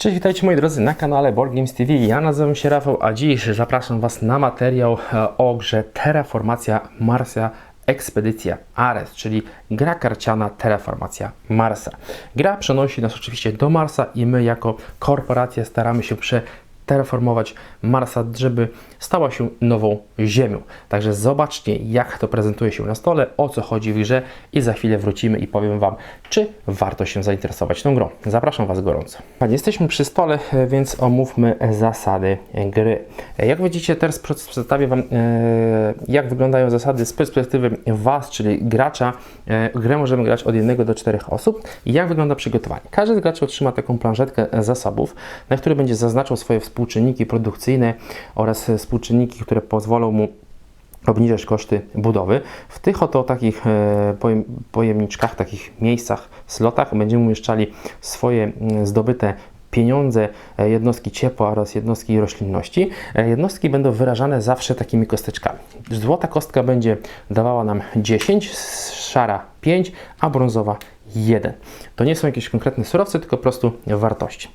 Cześć, witajcie moi drodzy na kanale Board Games TV. Ja nazywam się Rafał, a dziś zapraszam Was na materiał e, o grze Terraformacja Marsa Ekspedycja Ares, czyli gra karciana Terraformacja Marsa. Gra przenosi nas oczywiście do Marsa i my jako korporacja staramy się przeterraformować Marsa, żeby stała się nową Ziemią. Także zobaczcie, jak to prezentuje się na stole, o co chodzi w grze i za chwilę wrócimy i powiem Wam, czy warto się zainteresować tą grą. Zapraszam Was gorąco. Jesteśmy przy stole, więc omówmy zasady gry. Jak widzicie, teraz przedstawię Wam, e, jak wyglądają zasady z perspektywy Was, czyli gracza. E, Grę możemy grać od 1 do 4 osób. Jak wygląda przygotowanie? Każdy z graczy otrzyma taką planszetkę zasobów, na której będzie zaznaczał swoje współczynniki produkcyjne oraz współczynniki, które pozwolą mu obniżać koszty budowy. W tych oto takich e, pojem- pojemniczkach, takich miejscach, slotach będziemy umieszczali swoje mm, zdobyte pieniądze, e, jednostki ciepła oraz jednostki roślinności. E, Jednostki będą wyrażane zawsze takimi kosteczkami. Złota kostka będzie dawała nam 10, szara 5, a brązowa 1. To nie są jakieś konkretne surowce, tylko po prostu wartości.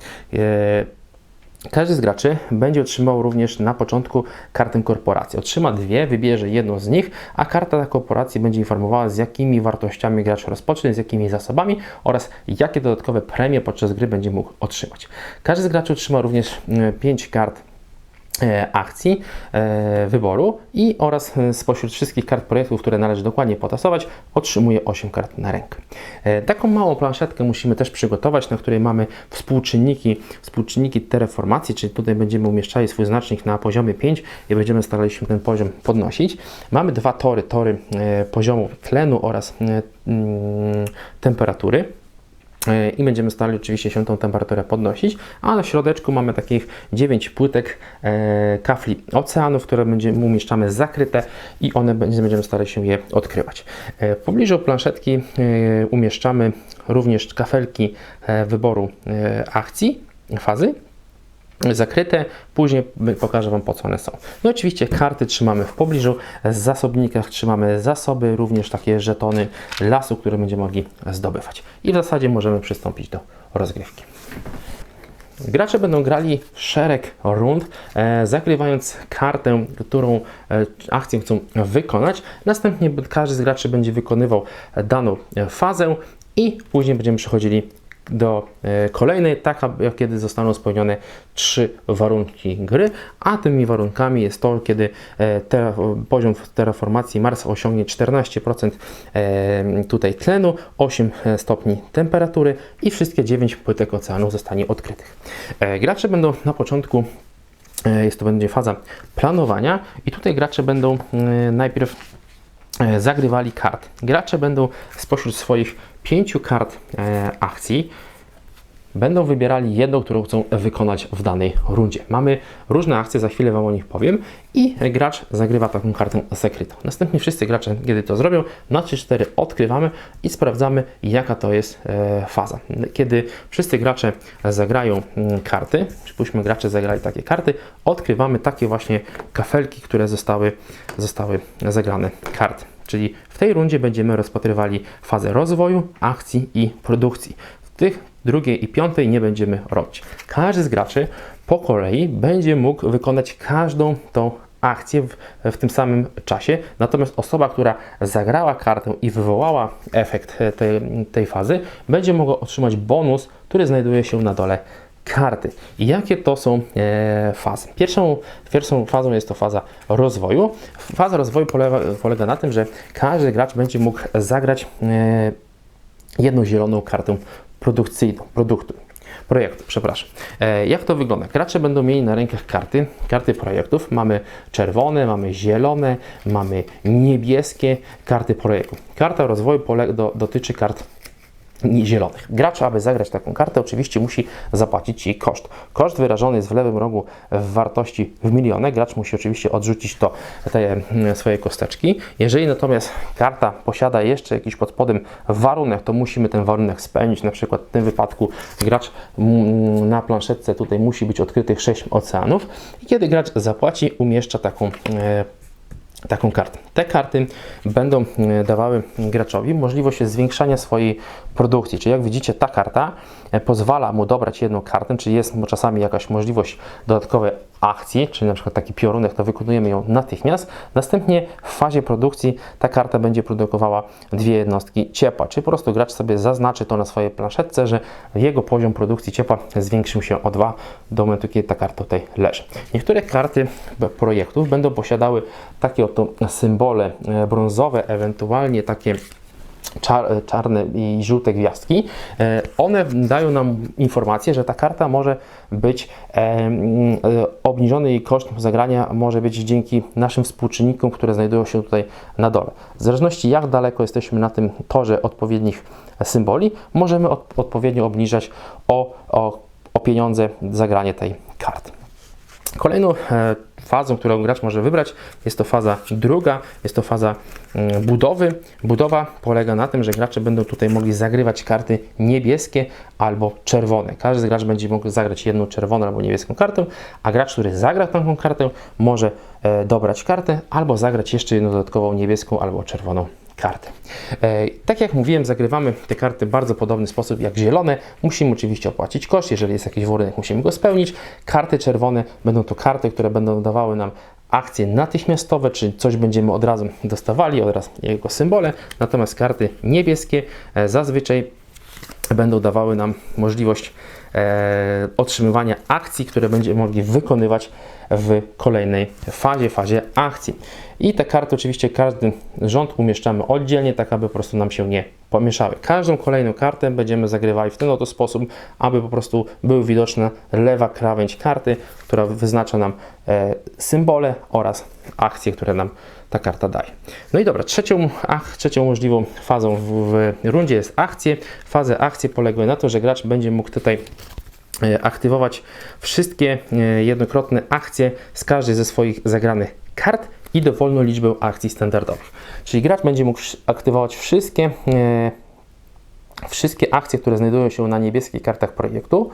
Każdy z graczy będzie otrzymał również na początku kartę korporacji. Otrzyma dwie, wybierze jedną z nich, a karta ta korporacji będzie informowała z jakimi wartościami gracz rozpocznie, z jakimi zasobami oraz jakie dodatkowe premie podczas gry będzie mógł otrzymać. Każdy z graczy otrzyma również 5 kart e, akcji e, wyboru i oraz e, spośród wszystkich kart projektów, które należy dokładnie potasować, otrzymuje 8 kart na rękę. E, Taką małą planszetkę musimy też przygotować, na której mamy współczynniki, współczynniki terraformacji, czyli tutaj będziemy umieszczali swój znacznik na poziomie 5 i będziemy starali się ten poziom podnosić. Mamy dwa tory, tory e, poziomu tlenu oraz e, mm, temperatury. E, i będziemy starali oczywiście się tą temperaturę podnosić, a na środeczku mamy takich 9 płytek e, kafli oceanów, które będziemy umieszczamy zakryte i one będzie- będziemy starali się je odkrywać. E, w pobliżu planszetki umieszczamy również kafelki wyboru akcji, fazy, zakryte. Później pokażę Wam po co one są. No oczywiście karty trzymamy w pobliżu, w zasobnikach trzymamy zasoby, również takie żetony lasu, które będziemy mogli zdobywać. I w zasadzie możemy przystąpić do rozgrywki. Gracze będą grali szereg rund, e, kartę, którą e, akcję chcą wykonać. Następnie każdy z graczy będzie wykonywał daną e, fazę i później będziemy przechodzili do e, kolejnej, tak aby kiedy zostaną spełnione trzy warunki gry, a tymi warunkami jest to, kiedy e, te, poziom terraformacji Marsa osiągnie 14% e, tutaj tlenu, 8 stopni temperatury i wszystkie 9 płytek oceanu zostanie odkrytych. Gracze będą na początku jest to będzie faza planowania i tutaj gracze będą najpierw zagrywali kart. Gracze będą spośród swoich pięciu kart e, akcji będą wybierali jedną, którą chcą wykonać w danej rundzie. Mamy różne akcje, za chwilę Wam o nich powiem i gracz zagrywa taką kartę sekretną. Następnie wszyscy gracze, kiedy to zrobią, na 3-4 odkrywamy i sprawdzamy, jaka to jest e, faza. Kiedy wszyscy gracze zagrają mm, karty, przypuśćmy gracze zagrali takie karty, odkrywamy takie właśnie kafelki, które zostały, zostały zagrane karty. Czyli w tej rundzie będziemy rozpatrywali fazę rozwoju, akcji i produkcji. W tych drugiej i piątej nie będziemy robić. Każdy z graczy po kolei będzie mógł wykonać każdą tą akcję w, w tym samym czasie. Natomiast osoba, która zagrała kartę i wywołała efekt e, tej, tej fazy, będzie mogła otrzymać bonus, który znajduje się na dole karty. I jakie to są e, fazy? Pierwszą, pierwszą fazą jest to faza rozwoju. Faza rozwoju polega, polega na tym, że każdy gracz będzie mógł zagrać e, jedną zieloną kartę produkcyjną, produktu. Projektu, przepraszam. E, jak to wygląda? Gracze będą mieli na rękach karty, karty projektów. Mamy czerwone, mamy zielone, mamy niebieskie karty projektów. Karta rozwoju do, dotyczy kart zielonych. Gracz, aby zagrać taką kartę, oczywiście musi zapłacić jej koszt. Koszt wyrażony jest w lewym rogu w wartości w milionach. Gracz musi oczywiście odrzucić to, te mm, swoje kosteczki. Jeżeli natomiast karta posiada jeszcze jakiś pod spodem warunek, to musimy ten warunek spełnić. Na przykład w tym wypadku gracz mm, na planszetce tutaj musi być odkrytych 6 oceanów i kiedy gracz zapłaci, umieszcza taką e, taką kartę. Te karty będą e, dawały graczowi możliwość zwiększania swojej produkcji. Czyli jak widzicie, ta karta pozwala mu dobrać jedną kartę, czyli jest czasami jakaś możliwość dodatkowej akcji, czyli na przykład taki piorunek, to wykonujemy ją natychmiast. Następnie w fazie produkcji ta karta będzie produkowała dwie jednostki ciepła, czyli po prostu gracz sobie zaznaczy to na swojej planszetce, że jego poziom produkcji ciepła zwiększył się o dwa do momentu, kiedy ta karta tutaj leży. Niektóre karty projektów będą posiadały takie oto symbole e, brązowe, ewentualnie takie czar, czarne i żółte gwiazdki, e, one dają nam informację, że ta karta może być e, mm, e, obniżony jej koszt zagrania może być dzięki naszym współczynnikom, które znajdują się tutaj na dole. W zależności jak daleko jesteśmy na tym torze odpowiednich symboli, możemy od, odpowiednio obniżać o, o, o pieniądze zagranie tej karty. Kolejną fazą, którą gracz może wybrać, jest to faza druga, jest to faza mm, budowy. Budowa polega na tym, że gracze będą tutaj mogli zagrywać karty niebieskie albo czerwone. Każdy gracz będzie mógł zagrać jedną czerwoną albo niebieską kartę, a gracz, który zagra taką kartę, może e, dobrać kartę albo zagrać jeszcze jedną dodatkową niebieską albo czerwoną kartę. E, tak jak mówiłem, zagrywamy te karty w bardzo podobny sposób jak zielone. Musimy oczywiście opłacić koszt, jeżeli jest jakiś warunek, musimy go spełnić. Karty czerwone będą to karty, które będą dawały nam akcje natychmiastowe, czyli coś będziemy od razu dostawali, od razu jego symbole. Natomiast karty niebieskie e, zazwyczaj będą dawały nam możliwość otrzymywania akcji, które będziemy mogli wykonywać w kolejnej fazie, fazie akcji. I te karty oczywiście każdy rząd umieszczamy oddzielnie, tak aby po prostu nam się nie pomieszały. Każdą kolejną kartę będziemy zagrywali w ten oto sposób, aby po prostu były widoczne lewa krawędź karty, która wyznacza nam e, symbole oraz akcje, które nam ta karta daje. No i dobra, trzecią, ach, trzecią możliwą fazą w, w rundzie jest akcje. Fazy akcji polegają na to, że gracz będzie mógł tutaj e, aktywować wszystkie e, jednokrotne akcje z każdej ze swoich zagranych kart i dowolną liczbę akcji standardowych. Czyli gracz będzie mógł aktywować wszystkie, e, wszystkie akcje, które znajdują się na niebieskich kartach projektu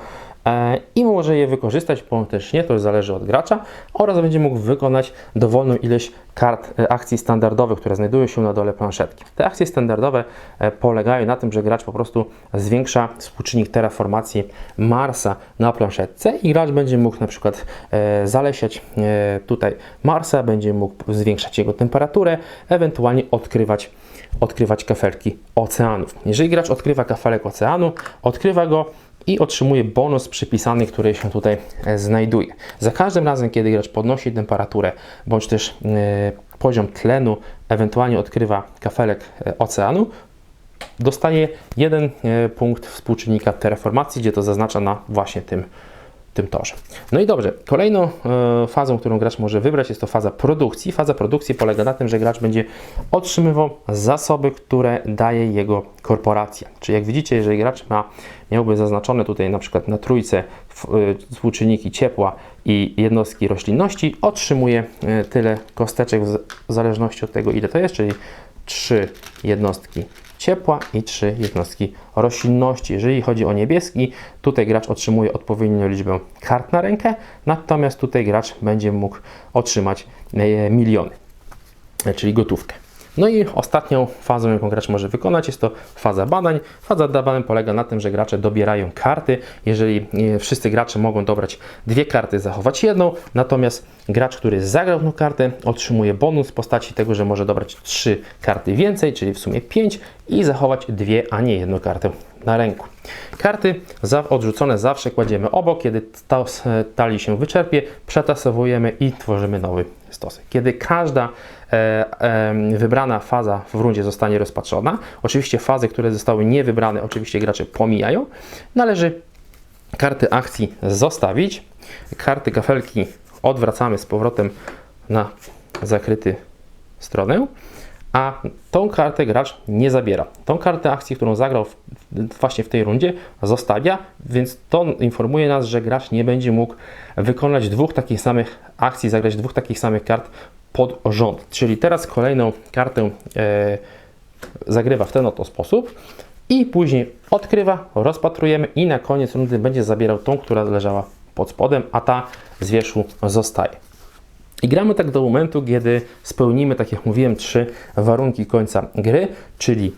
e, i może je wykorzystać, bądź też nie, to już zależy od gracza, oraz będzie mógł wykonać dowolną ilość kart e, akcji standardowych, które znajdują się na dole planszetki. Te akcje standardowe e, polegają na tym, że gracz po prostu zwiększa współczynnik terraformacji Marsa na planszetce i gracz będzie mógł na przykład zalesiać tutaj Marsa, będzie mógł zwiększać jego temperaturę, ewentualnie odkrywać odkrywać kafelki oceanów. Jeżeli gracz odkrywa kafelek oceanu, odkrywa go i otrzymuje bonus przypisany, który się tutaj e, znajduje. Za każdym razem, kiedy gracz podnosi temperaturę bądź też yy, poziom tlenu, ewentualnie odkrywa kafelek e, oceanu, dostaje jeden punkt współczynnika terraformacji, gdzie to zaznacza na właśnie tym tym torze. No i dobrze, kolejną e, fazą, którą gracz może wybrać jest to faza produkcji. Faza produkcji polega na tym, że gracz będzie otrzymywał zasoby, które daje jego korporacja. Czyli jak widzicie, jeżeli gracz ma, miałby zaznaczone tutaj na przykład na trójce e, współczynniki ciepła i jednostki roślinności, otrzymuje e, tyle kosteczek w zależności od tego ile to jest, czyli trzy jednostki ciepła i trzy jednostki roślinności. Jeżeli chodzi o niebieski, tutaj gracz otrzymuje odpowiednią liczbę kart na rękę, natomiast tutaj gracz będzie mógł otrzymać e, miliony, e, czyli gotówkę. No i ostatnią fazą, jaką gracz może wykonać, jest to faza badań. Faza badań polega na tym, że gracze dobierają karty. Jeżeli e, wszyscy gracze mogą dobrać dwie karty, zachować jedną, natomiast gracz, który zagrał tą kartę, otrzymuje bonus w postaci tego, że może dobrać trzy karty więcej, czyli w sumie pięć i zachować dwie, a nie jedną kartę na ręku. Karty odrzucone zawsze kładziemy obok, kiedy tali się wyczerpie, przetasowujemy i tworzymy nowy stosek. Kiedy każda e, wybrana faza w rundzie zostanie rozpatrzona, oczywiście fazy, które zostały niewybrane, oczywiście gracze pomijają, należy karty akcji zostawić, karty kafelki odwracamy z powrotem na zakryty stronę, a tą kartę gracz nie zabiera. Tą kartę akcji, którą zagrał w, właśnie w tej rundzie, zostawia, więc to informuje nas, że gracz nie będzie mógł wykonać dwóch takich samych akcji, zagrać dwóch takich samych kart pod rząd. Czyli teraz kolejną kartę e, zagrywa w ten oto sposób i później odkrywa, rozpatrujemy i na koniec rundy będzie zabierał tą, która leżała pod spodem, a ta z wierzchu zostaje. I gramy tak do momentu, kiedy spełnimy, tak jak mówiłem, trzy warunki końca gry, czyli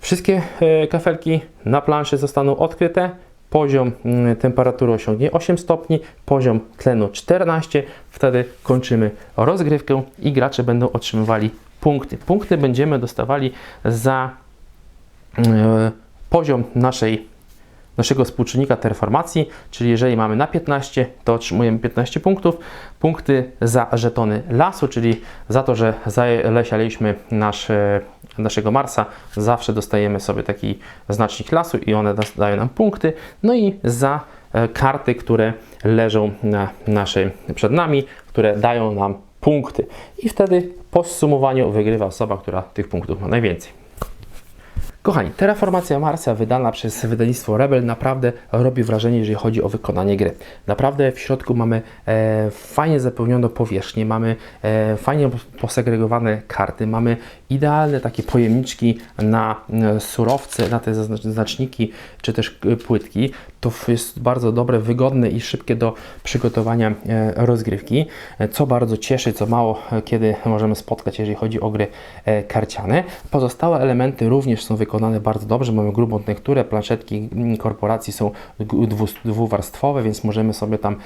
wszystkie e, kafelki na planszy zostaną odkryte, poziom mm, temperatury osiągnie 8 stopni, poziom tlenu 14, wtedy kończymy rozgrywkę i gracze będą otrzymywali punkty. Punkty będziemy dostawali za e, poziom naszej naszego współczynnika terformacji, czyli jeżeli mamy na 15, to otrzymujemy 15 punktów. Punkty za żetony lasu, czyli za to, że zalesialiśmy nasz, e, naszego Marsa, zawsze dostajemy sobie taki znacznik lasu i one dają nam punkty. No i za e, karty, które leżą na naszej, przed nami, które dają nam punkty. I wtedy po zsumowaniu wygrywa osoba, która tych punktów ma najwięcej. Kochani, Terraformacja Marsa wydana przez wydawnictwo Rebel naprawdę robi wrażenie, jeżeli chodzi o wykonanie gry. Naprawdę w środku mamy e, fajnie zapełnioną powierzchnię, mamy e, fajnie posegregowane karty, mamy idealne takie pojemniczki na e, surowce, na te znaczniki czy też e, płytki. To jest bardzo dobre, wygodne i szybkie do przygotowania e, rozgrywki, e, co bardzo cieszy, co mało e, kiedy możemy spotkać, jeżeli chodzi o gry karciane. Pozostałe elementy również są wykonane bardzo dobrze. Mamy grubą tekturę, planszetki mm, korporacji są dwuwarstwowe, więc możemy sobie tam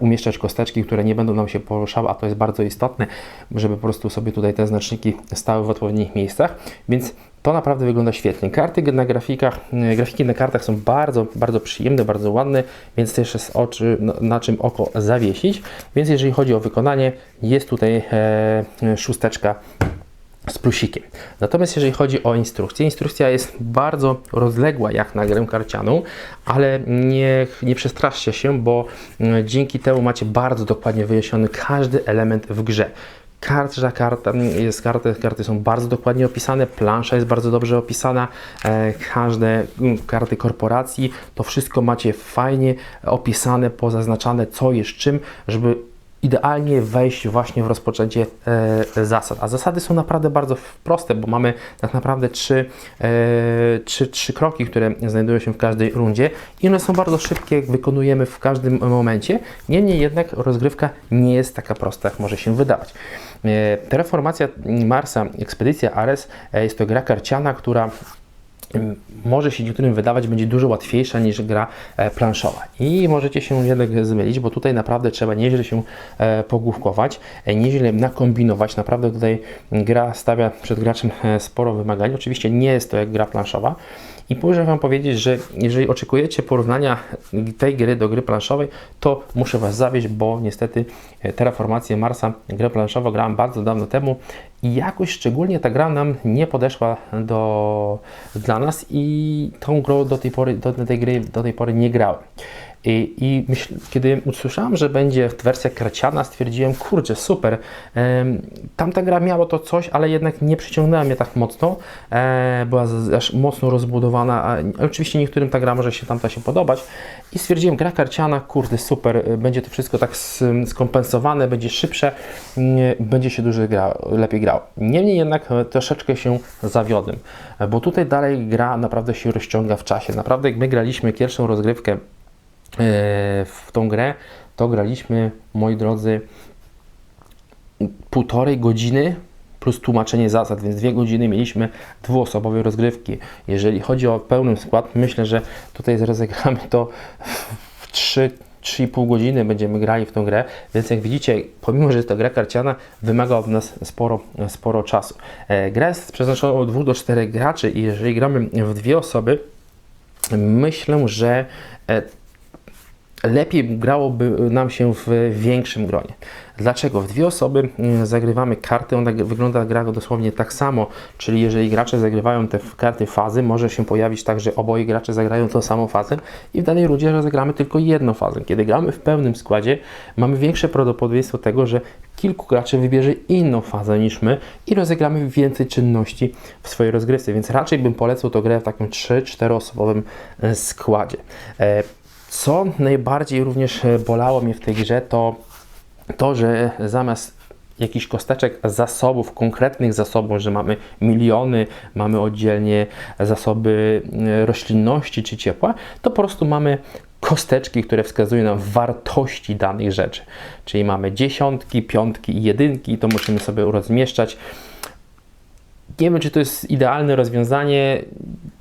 umieszczać kosteczki, które nie będą nam się poruszały, a to jest bardzo istotne, żeby po prostu sobie tutaj te znaczniki stały w odpowiednich miejscach. Więc to naprawdę wygląda świetnie. Karty na grafikach, e, grafiki na kartach są bardzo, bardzo przyjemne, bardzo ładne, więc też jest oczy, na, na czym oko zawiesić. Więc jeżeli chodzi o wykonanie, jest tutaj e, szósteczka z plusikiem. Natomiast jeżeli chodzi o instrukcję, instrukcja jest bardzo rozległa jak na grę karcianą, ale nie, nie przestraszcie się, bo mm, dzięki temu macie bardzo dokładnie wyjaśniony każdy element w grze. Każda karta jest, karty, karty są bardzo dokładnie opisane, plansza jest bardzo dobrze opisana, e, każde mm, karty korporacji, to wszystko macie fajnie opisane, pozaznaczane, co jest czym, żeby idealnie wejść właśnie w rozpoczęcie e, zasad. A zasady są naprawdę bardzo proste, bo mamy tak naprawdę trzy, e, trzy, trzy kroki, które znajdują się w każdej rundzie i one są bardzo szybkie, wykonujemy w każdym momencie. Niemniej jednak rozgrywka nie jest taka prosta, jak może się wydawać. E, Terraformacja Marsa, Ekspedycja Ares jest to gra karciana, która może się niektórym wydawać, będzie dużo łatwiejsza niż gra e, planszowa. I możecie się jednak zmylić, bo tutaj naprawdę trzeba nieźle się e, pogłówkować, e, nieźle nakombinować. Naprawdę tutaj gra stawia przed graczem sporo wymagań. Oczywiście nie jest to jak gra planszowa. I muszę Wam powiedzieć, że jeżeli oczekujecie porównania tej gry do gry planszowej, to muszę Was zawieść, bo niestety Terraformację Marsa, grę planszową grałem bardzo dawno temu i jakoś szczególnie ta gra nam nie podeszła do, dla nas i tą grą do tej pory, do tej gry do tej pory nie grałem. I, i myśl, kiedy usłyszałem, że będzie wersja karciana, stwierdziłem, kurczę, super. Em, tamta gra miała to coś, ale jednak nie przyciągnęła mnie tak mocno. E, była aż mocno rozbudowana. A, oczywiście niektórym ta gra może się tamta się podobać. I stwierdziłem, gra karciana, kurde, super. Będzie to wszystko tak skompensowane, będzie szybsze, nie, będzie się dużo gra, lepiej grało. Niemniej jednak e, troszeczkę się zawiodłem, e, bo tutaj dalej gra naprawdę się rozciąga w czasie. Naprawdę, jak my graliśmy pierwszą rozgrywkę e, w tą grę, to graliśmy, moi drodzy, półtorej godziny plus tłumaczenie zasad, więc dwie godziny mieliśmy dwuosobowe rozgrywki. Jeżeli chodzi o pełny skład, myślę, że tutaj rozegramy to w 3 3,5 godziny będziemy grali w tą grę, więc jak widzicie, pomimo, że jest to gra karciana, wymaga od nas sporo, sporo czasu. E, Gra jest przeznaczona od 2 do 4 graczy i jeżeli gramy w dwie osoby, myślę, że e, lepiej grałoby nam się w większym gronie. Dlaczego? W dwie osoby mm, zagrywamy karty, ona wygląda gra dosłownie tak samo, czyli jeżeli gracze zagrywają te karty fazy, może się pojawić tak, że oboje gracze zagrają tą samą fazę i w danej rundzie rozegramy tylko jedną fazę. Kiedy gramy w pełnym składzie, mamy większe prawdopodobieństwo tego, że kilku graczy wybierze inną fazę niż my i rozegramy więcej czynności w swojej rozgrywce, więc raczej bym polecał to grę w takim 3-4 osobowym e, składzie. Co najbardziej również e, bolało mnie w tej grze, to to, że zamiast jakichś kosteczek zasobów, konkretnych zasobów, że mamy miliony, mamy oddzielnie zasoby e, roślinności czy ciepła, to po prostu mamy kosteczki, które wskazują nam wartości danych rzeczy. Czyli mamy dziesiątki, piątki i jedynki, to musimy sobie rozmieszczać. Nie wiem, czy to jest idealne rozwiązanie.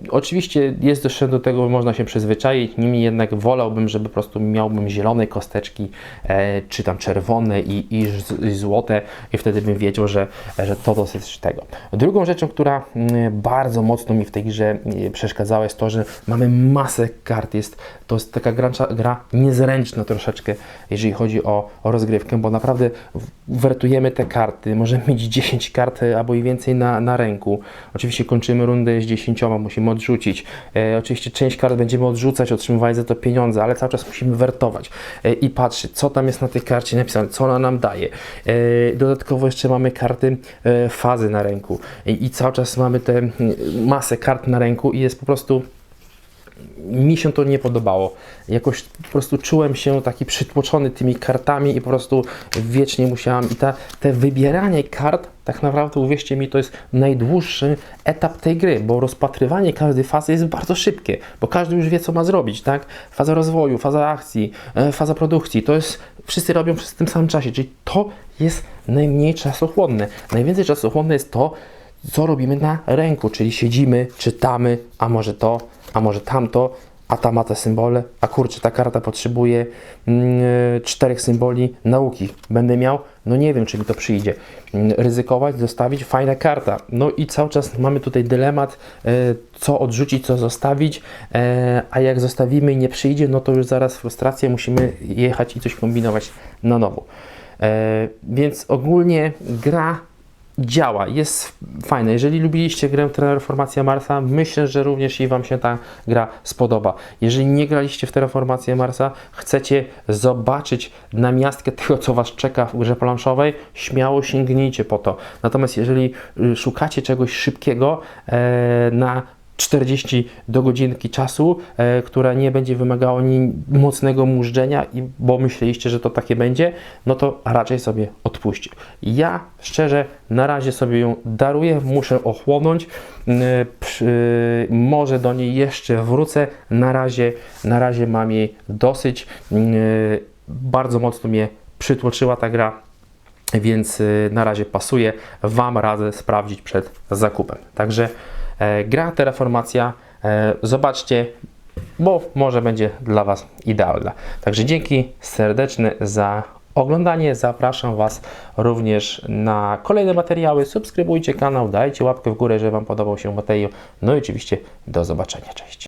Oczywiście jest jeszcze do tego, można się przyzwyczaić, niemniej jednak wolałbym, żeby po prostu miałbym zielone kosteczki, e, czy tam czerwone i, i, złote i wtedy bym wiedział, że, że to dosyć tego. Drugą rzeczą, która mm, bardzo mocno mi w tej grze mm, przeszkadzała jest to, że mamy masę kart. Jest, to jest taka gra, gra niezręczna troszeczkę, jeżeli chodzi o, o rozgrywkę, bo naprawdę wertujemy te karty. Możemy mieć 10 kart e, albo i więcej na, na ręku. Oczywiście kończymy rundę z 10, musimy odrzucić. E, oczywiście część kart będziemy odrzucać, otrzymywać za to pieniądze, ale cały czas musimy wertować e, i patrzeć, co tam jest na tej karcie napisane, co ona nam daje. E, dodatkowo jeszcze mamy karty e, fazy na ręku I, i cały czas mamy tę masę kart na ręku i jest po prostu mi się to nie podobało. Jakoś po prostu czułem się taki przytłoczony tymi kartami i po prostu wiecznie musiałam. I ta, te wybieranie kart, tak naprawdę uwierzcie mi, to jest najdłuższy etap tej gry, bo rozpatrywanie każdej fazy jest bardzo szybkie, bo każdy już wie, co ma zrobić, tak? Faza rozwoju, faza akcji, e, faza produkcji, to jest, wszyscy robią w tym samym czasie, czyli to jest najmniej czasochłonne. Najwięcej czasochłonne jest to, co robimy na ręku, czyli siedzimy, czytamy, a może to, a może tamto, a ta ma te symbole, a kurczę, ta karta potrzebuje mm, czterech symboli nauki. Będę miał? No nie wiem, czy mi to przyjdzie. Mm, Ryzykować, zostawić, fajna karta. No i cały czas mamy tutaj dylemat, e, co odrzucić, co zostawić, e, a jak zostawimy i nie przyjdzie, no to już zaraz frustracja, musimy jechać i coś kombinować na nowo. E, więc ogólnie gra działa, jest fajne. Jeżeli lubiliście grę Terraformacja Marsa, myślę, że również i Wam się ta gra spodoba. Jeżeli nie graliście w Terraformację Marsa, chcecie zobaczyć namiastkę tego, co Was czeka w grze planszowej, śmiało sięgnijcie po to. Natomiast jeżeli y, szukacie czegoś szybkiego e, na 40 do godzinki czasu, e, która nie będzie wymagało ni mocnego mużdżenia, i, bo myśleliście, że to takie będzie, no to raczej sobie odpuśćcie. Ja szczerze na razie sobie ją daruję, muszę ochłonąć. Yy, przy, może do niej jeszcze wrócę. Na razie, na razie mam jej dosyć. Bardzo mocno mnie przytłoczyła ta gra więc na razie pasuje. Wam radzę sprawdzić przed zakupem. Także e, gra Terraformacja, e, zobaczcie, bo może będzie dla Was idealna. Także dzięki serdeczne za oglądanie. Zapraszam Was również na kolejne materiały. Subskrybujcie kanał, dajcie łapkę w górę, że Wam podobał się materiał. No i oczywiście do zobaczenia. Cześć.